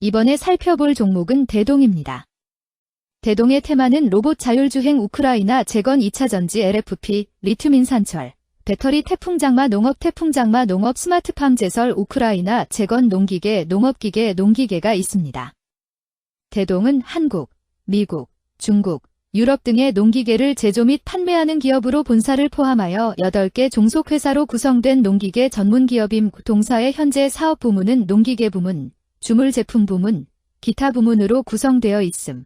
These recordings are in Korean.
이번에 살펴볼 종목은 대동입니다. 대동의 테마는 로봇 자율주행 우크라이나 재건 2차 전지 LFP, 리튬 인산철, 배터리 태풍장마 농업 태풍장마 농업 스마트팜 제설 우크라이나 재건 농기계 농업기계 농기계가 있습니다. 대동은 한국, 미국, 중국, 유럽 등의 농기계를 제조 및 판매하는 기업으로 본사를 포함하여 8개 종속회사로 구성된 농기계 전문 기업임 동사의 현재 사업 부문은 농기계 부문, 주물 제품 부문, 기타 부문으로 구성되어 있음.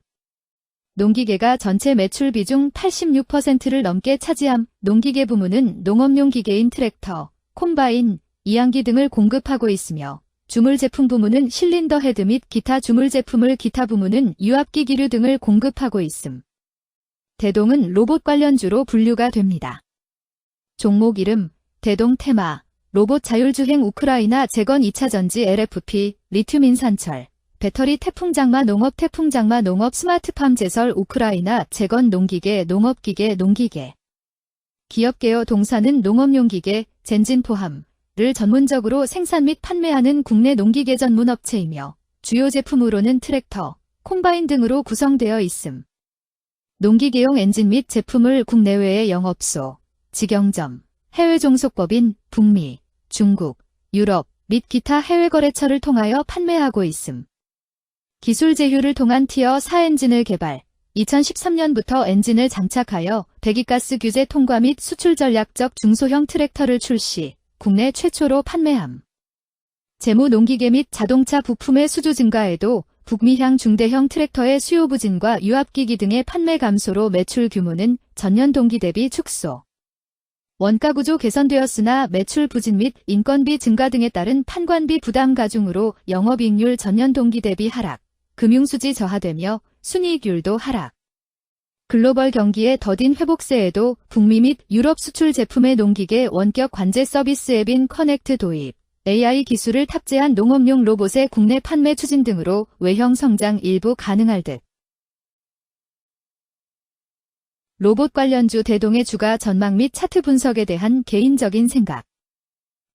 농기계가 전체 매출 비중 86%를 넘게 차지함 농기계 부문은 농업용 기계인 트랙터, 콤바인, 이양기 등을 공급하고 있으며 주물 제품 부문은 실린더 헤드 및 기타 주물 제품을 기타 부문은 유압기 기류 등을 공급하고 있음. 대동은 로봇 관련주로 분류가 됩니다. 종목 이름 대동 테마 로봇 자율주행 우크라이나 재건 2차 전지 LFP 리튬 인산철 배터리 태풍장마 농업 태풍장마 농업 스마트팜 제설 우크라이나 재건 농기계 농업기계 농기계 기업개요 동사는 농업용 기계 젠진 포함을 전문적으로 생산 및 판매하는 국내 농기계 전문 업체이며 주요 제품으로는 트랙터, 콤바인 등으로 구성되어 있음. 농기계용 엔진 및 제품을 국내외의 영업소, 직영점, 해외 종속법인 북미, 중국, 유럽 및 기타 해외 거래처를 통하여 판매하고 있음. 기술 제휴를 통한 티어 4 엔진을 개발, 2013년부터 엔진을 장착하여 배기가스 규제 통과 및 수출 전략적 중소형 트랙터를 출시, 국내 최초로 판매함. 재무 농기계 및 자동차 부품의 수주 증가에도 북미향 중대형 트랙터의 수요 부진과 유압기기 등의 판매 감소로 매출 규모는 전년 동기 대비 축소. 원가 구조 개선되었으나 매출 부진 및 인건비 증가 등에 따른 판관비 부담 가중으로 영업이익률 전년 동기 대비 하락, 금융수지 저하되며 순이익률도 하락. 글로벌 경기의 더딘 회복세에도 북미 및 유럽 수출 제품의 농기계 원격 관제 서비스 앱인 커넥트 도입, AI 기술을 탑재한 농업용 로봇의 국내 판매 추진 등으로 외형 성장 일부 가능할 듯. 로봇 관련주 대동의 주가 전망 및 차트 분석에 대한 개인적인 생각.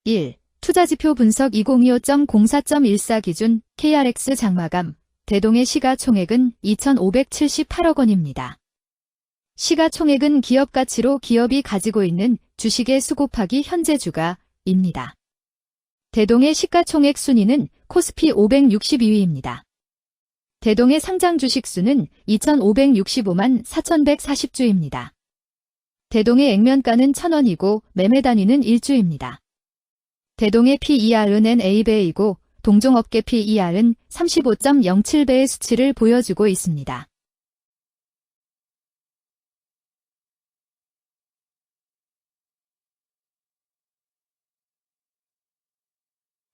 1. 투자지표 분석 2025.04.14 기준 KRX 장마감 대동의 시가총액은 2,578억 원입니다. 시가총액은 기업 가치로 기업이 가지고 있는 주식의 수 곱하기 현재 주가입니다. 대동의 시가총액 순위는 코스피 562위입니다. 대동의 상장 주식 수는 2,565만 4,140주입니다. 대동의 액면가는 1,000원이고 매매 단위는 1주입니다. 대동의 PER은 NA배이고 동종업계 PER은 35.07배의 수치를 보여주고 있습니다.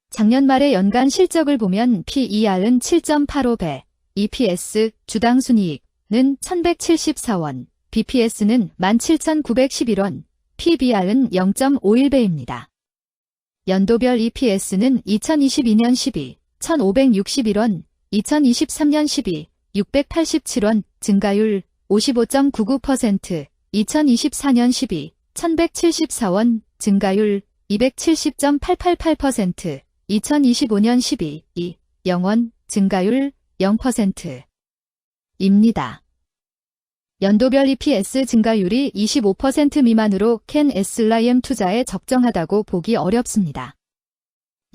작년 말의 연간 실적을 보면 PER은 7.85배, EPS, 주당 순이익은 1174원, BPS는 17,911원, PBR은 0.51배입니다. 연도별 EPS는 2022년 12, 1,561원, 2023년 12, 687원, 증가율 55.99%, 2024년 12, 1174원, 증가율 270.888%, 2025년 12, 2, 0원, 증가율 0%입니다. 연도별 EPS 증가율이 25% 미만으로 캔 에슬라이엠 투자에 적정하다고 보기 어렵습니다.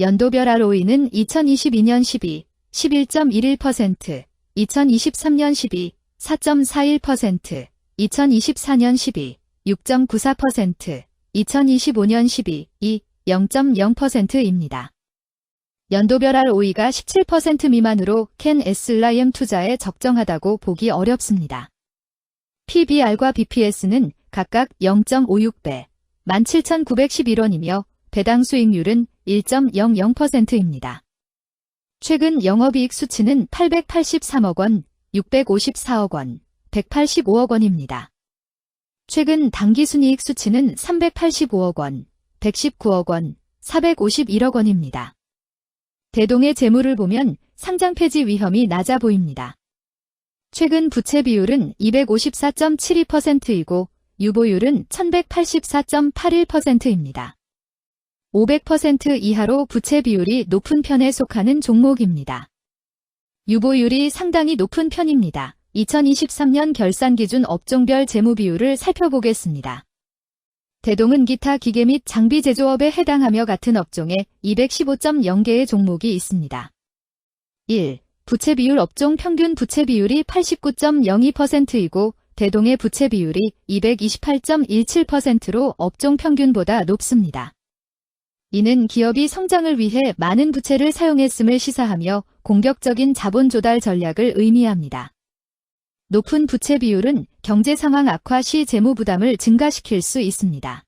연도별 ROE는 2022년 12, 11.11%, 2023년 12, 4.41%, 2024년 12, 6.94%, 2025년 12, 2, 0.0%입니다. 연도별 ROE가 17% 미만으로 캔 에슬라이엠 투자에 적정하다고 보기 어렵습니다. PBR과 BPS는 각각 0.56배, 17,911원이며 배당 수익률은 1.00%입니다. 최근 영업이익 수치는 883억 원, 654억 원, 185억 원입니다. 최근 당기순이익 수치는 385억 원, 119억 원, 451억 원입니다. 대동의 재물을 보면 상장 폐지 위험이 낮아 보입니다. 최근 부채 비율은 254.72%이고 유보율은 1184.81%입니다. 500% 이하로 부채 비율이 높은 편에 속하는 종목입니다. 유보율이 상당히 높은 편입니다. 2023년 결산 기준 업종별 재무 비율을 살펴보겠습니다. 대동은 기타 기계 및 장비 제조업에 해당하며 같은 업종에 215.0개의 종목이 있습니다. 1. 부채 비율 업종 평균 부채 비율이 89.02%이고 대동의 부채 비율이 228.17%로 업종 평균보다 높습니다. 이는 기업이 성장을 위해 많은 부채를 사용했음을 시사하며 공격적인 자본 조달 전략을 의미합니다. 높은 부채 비율은 경제 상황 악화 시 재무 부담을 증가시킬 수 있습니다.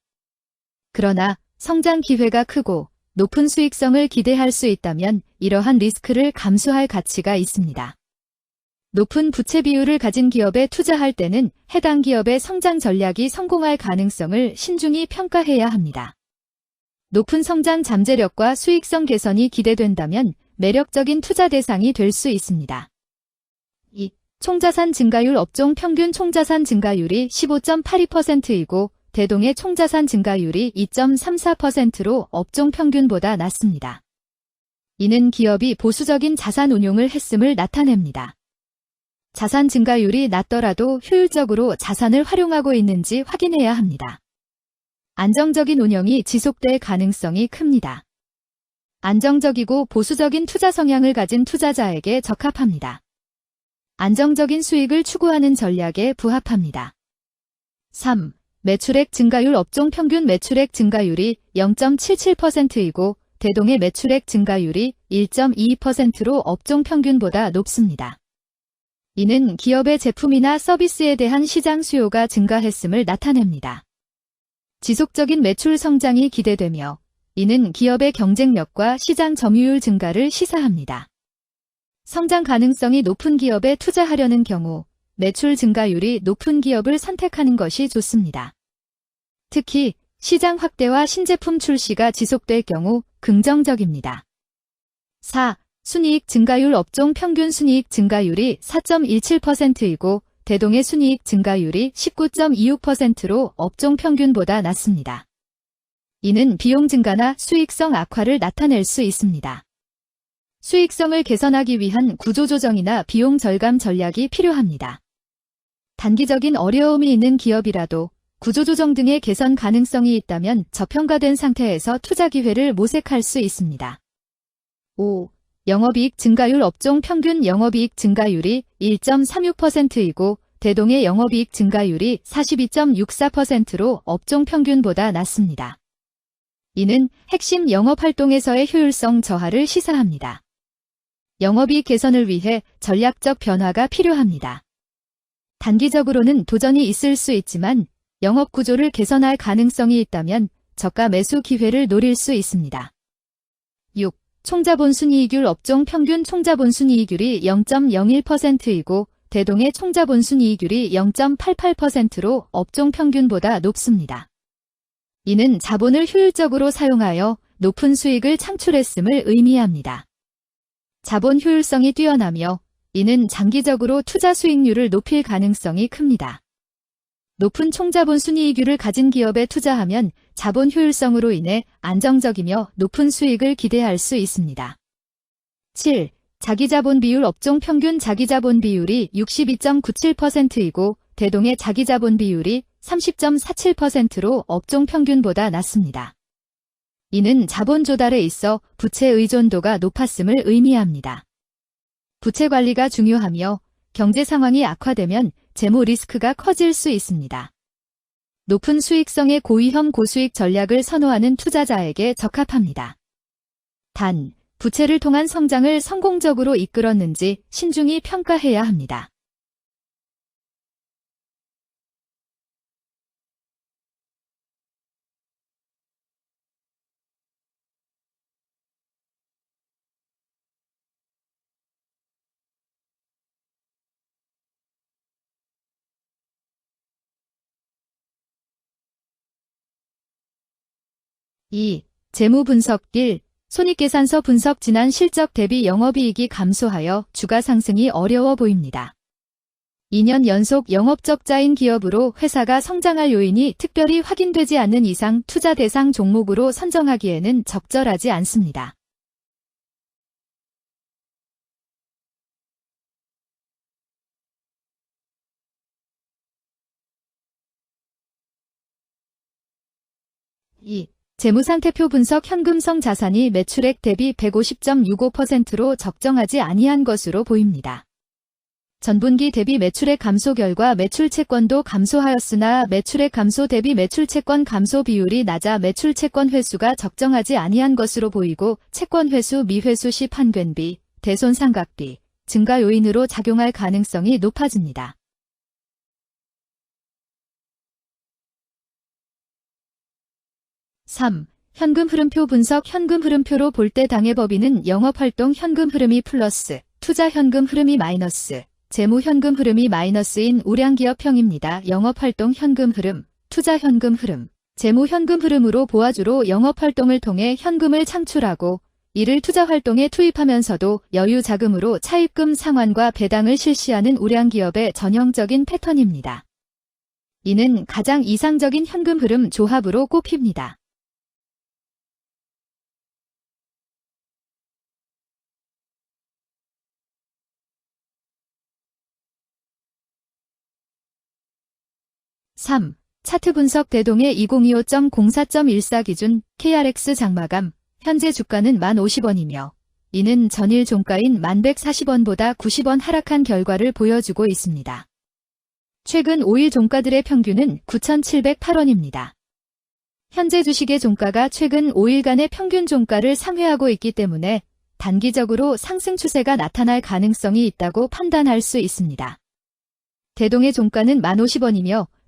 그러나 성장 기회가 크고 높은 수익성을 기대할 수 있다면 이러한 리스크를 감수할 가치가 있습니다. 높은 부채 비율을 가진 기업에 투자할 때는 해당 기업의 성장 전략이 성공할 가능성을 신중히 평가해야 합니다. 높은 성장 잠재력과 수익성 개선이 기대된다면 매력적인 투자 대상이 될 수 있습니다. 2. 총자산 증가율 업종 평균 총자산 증가율이 15.82%이고 대동의 총자산 증가율이 2.34%로 업종 평균보다 낮습니다. 이는 기업이 보수적인 자산 운용을 했음을 나타냅니다. 자산 증가율이 낮더라도 효율적으로 자산을 활용하고 있는지 확인해야 합니다. 안정적인 운영이 지속될 가능성이 큽니다. 안정적이고 보수적인 투자 성향을 가진 투자자에게 적합합니다. 안정적인 수익을 추구하는 전략에 부합합니다. 3. 매출액 증가율 업종 평균 매출액 증가율이 0.77%이고 대동의 매출액 증가율이 1.22%로 업종 평균보다 높습니다. 이는 기업의 제품이나 서비스에 대한 시장 수요가 증가했음을 나타냅니다. 지속적인 매출 성장이 기대되며 이는 기업의 경쟁력과 시장 점유율 증가를 시사합니다. 성장 가능성이 높은 기업에 투자하려는 경우 매출 증가율이 높은 기업을 선택하는 것이 좋습니다. 특히 시장 확대와 신제품 출시가 지속될 경우 긍정적입니다. 4. 순이익 증가율 업종 평균 순이익 증가율이 4.17%이고 대동의 순이익 증가율이 19.26%로 업종 평균보다 낮습니다. 이는 비용 증가나 수익성 악화를 나타낼 수 있습니다. 수익성을 개선하기 위한 구조조정이나 비용 절감 전략이 필요합니다. 단기적인 어려움이 있는 기업이라도 구조조정 등의 개선 가능성이 있다면 저평가된 상태에서 투자 기회를 모색할 수 있습니다. 5. 영업이익 증가율 업종 평균 영업이익 증가율이 1.36%이고 대동의 영업이익 증가율이 42.64%로 업종 평균보다 낮습니다. 이는 핵심 영업활동에서의 효율성 저하를 시사합니다. 영업이익 개선을 위해 전략적 변화가 필요합니다. 단기적으로는 도전이 있을 수 있지만 영업 구조를 개선할 가능성이 있다면 저가 매수 기회를 노릴 수 있습니다. 6. 총자본 순이익률 업종 평균 총자본 순이익률이 0.01%이고 대동의 총자본 순이익률이 0.88%로 업종 평균보다 높습니다. 이는 자본을 효율적으로 사용하여 높은 수익을 창출했음을 의미합니다. 자본 효율성이 뛰어나며 이는 장기적으로 투자 수익률을 높일 가능성이 큽니다. 높은 총자본 순이익률을 가진 기업에 투자하면 자본 효율성으로 인해 안정적이며 높은 수익을 기대할 수 있습니다. 7. 자기자본 비율 업종 평균 자기자본 비율이 62.97%이고 대동의 자기자본 비율이 30.47%로 업종 평균보다 낮습니다. 이는 자본 조달에 있어 부채 의존도가 높았음을 의미합니다. 부채 관리가 중요하며 경제 상황이 악화되면 재무 리스크가 커질 수 있습니다. 높은 수익성의 고위험 고수익 전략을 선호하는 투자자에게 적합합니다. 단, 부채를 통한 성장을 성공적으로 이끌었는지 신중히 평가해야 합니다. 2. 재무분석 1. 손익계산서 분석 지난 실적 대비 영업이익이 감소하여 주가 상승이 어려워 보입니다. 2년 연속 영업적자인 기업으로 회사가 성장할 요인이 특별히 확인되지 않는 이상 투자 대상 종목으로 선정하기에는 적절하지 않습니다. 이 재무상태표 분석 현금성 자산이 매출액 대비 150.65%로 적정하지 아니한 것으로 보입니다. 전분기 대비 매출액 감소 결과 매출 채권도 감소하였으나 매출액 감소 대비 매출 채권 감소 비율이 낮아 매출 채권 회수가 적정하지 아니한 것으로 보이고 채권 회수 미회수 시 판권비, 대손상각비 증가 요인으로 작용할 가능성이 높아집니다. 3. 현금 흐름표 분석 현금 흐름표로 볼 때 당해 법인은 영업활동 현금 흐름이 플러스, 투자 현금 흐름이 마이너스, 재무 현금 흐름이 마이너스인 우량기업형입니다. 영업활동 현금 흐름, 투자 현금 흐름, 재무 현금 흐름으로 보아주로 영업활동을 통해 현금을 창출하고 이를 투자 활동에 투입하면서도 여유 자금으로 차입금 상환과 배당을 실시하는 우량기업의 전형적인 패턴입니다. 이는 가장 이상적인 현금 흐름 조합으로 꼽힙니다. (3) 차트 분석 대동의 2025.04.14 기준 KRX 장마감 현재 주가는 1,050원이며 이는 전일 종가인 1,140원보다 90원 하락한 결과를 보여주고 있습니다. 최근 5일 종가들의 평균은 9,708원입니다. 현재 주식의 종가가 최근 5일간의 평균 종가를 상회하고 있기 때문에 단기적으로 상승 추세가 나타날 가능성이 있다고 판단할 수 있습니다. 대동의 종가는 1,050원이며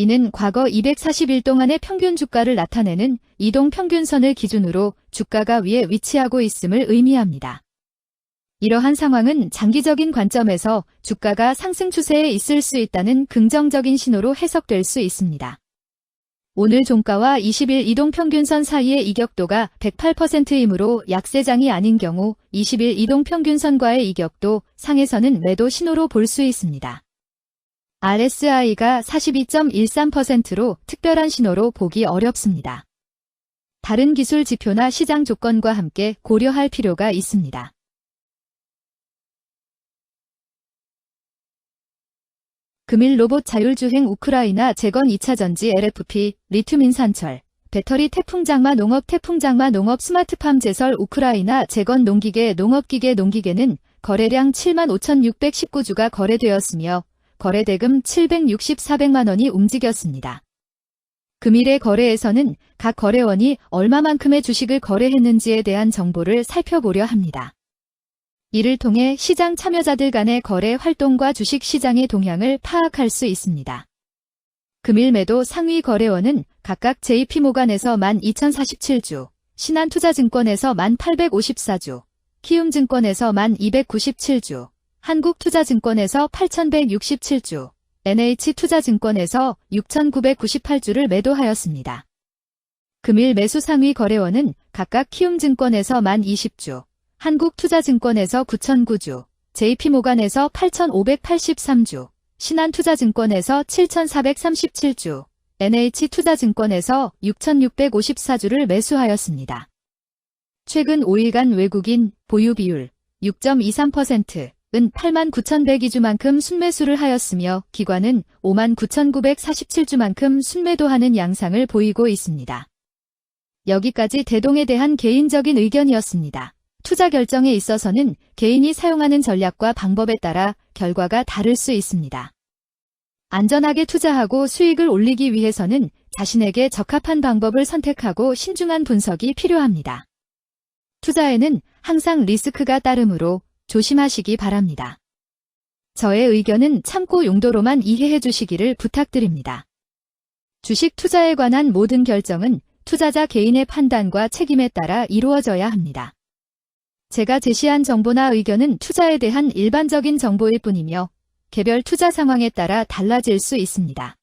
이는 과거 240일 동안의 평균 주가를 나타내는 이동 평균선을 기준으로 주가가 위에 위치하고 있음을 의미합니다. 이러한 상황은 장기적인 관점에서 주가가 상승 추세에 있을 수 있다는 긍정적인 신호로 해석될 수 있습니다. 오늘 종가와 20일 이동평균선 사이의 이격도가 108%이므로 약세장이 아닌 경우 20일 이동평균선과의 이격도 상에서는 매도 신호로 볼 수 있습니다. RSI가 42.13%로 특별한 신호로 보기 어렵습니다. 다른 기술 지표나 시장 조건과 함께 고려할 필요가 있습니다. 금일 로봇 자율주행 우크라이나 재건 2차전지 LFP, 리튬 인산철, 배터리 태풍 장마 농업 태풍 장마 농업 스마트팜 제설 우크라이나 재건 농기계 농업기계 농기계는 거래량 75,619주가 거래되었으며 거래대금 760-400만 원이 움직였습니다. 금일의 거래에서는 각 거래원이 얼마만큼의 주식을 거래했는지에 대한 정보를 살펴보려 합니다. 이를 통해 시장 참여자들 간의 거래 활동과 주식 시장의 동향을 파악할 수 있습니다. 금일 매도 상위 거래원은 각각 JP모간에서 12,047주, 신한투자증권에서 1,854주, 키움증권에서 1,297주, 한국투자증권에서 8,167주, NH투자증권에서 6,998주를 매도하였습니다. 금일 매수 상위 거래원은 각각 키움증권에서 1,020주, 한국투자증권에서 9,009주, JP모간에서 8,583주, 신한투자증권에서 7,437주, NH투자증권에서 6,654주를 매수하였습니다. 최근 5일간 외국인 보유 비율 6.23%, 은 8만 9,102주만큼 순매수를 하였으며 기관은 5만 9,947주만큼 순매도 하는 양상을 보이고 있습니다. 여기까지 대동에 대한 개인적인 의견이었습니다. 투자 결정에 있어서는 개인이 사용하는 전략과 방법에 따라 결과가 다를 수 있습니다. 안전하게 투자하고 수익을 올리기 위해서는 자신에게 적합한 방법을 선택하고 신중한 분석이 필요합니다. 투자에는 항상 리스크가 따르므로 조심하시기 바랍니다. 저의 의견은 참고 용도로만 이해해 주시기를 부탁드립니다. 주식 투자에 관한 모든 결정은 투자자 개인의 판단과 책임에 따라 이루어져야 합니다. 제가 제시한 정보나 의견은 투자에 대한 일반적인 정보일 뿐이며 개별 투자 상황에 따라 달라질 수 있습니다.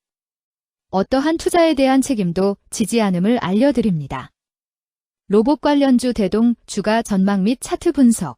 어떠한 투자에 대한 책임도 지지 않음을 알려드립니다. 로봇 관련주 대동 주가 전망 및 차트 분석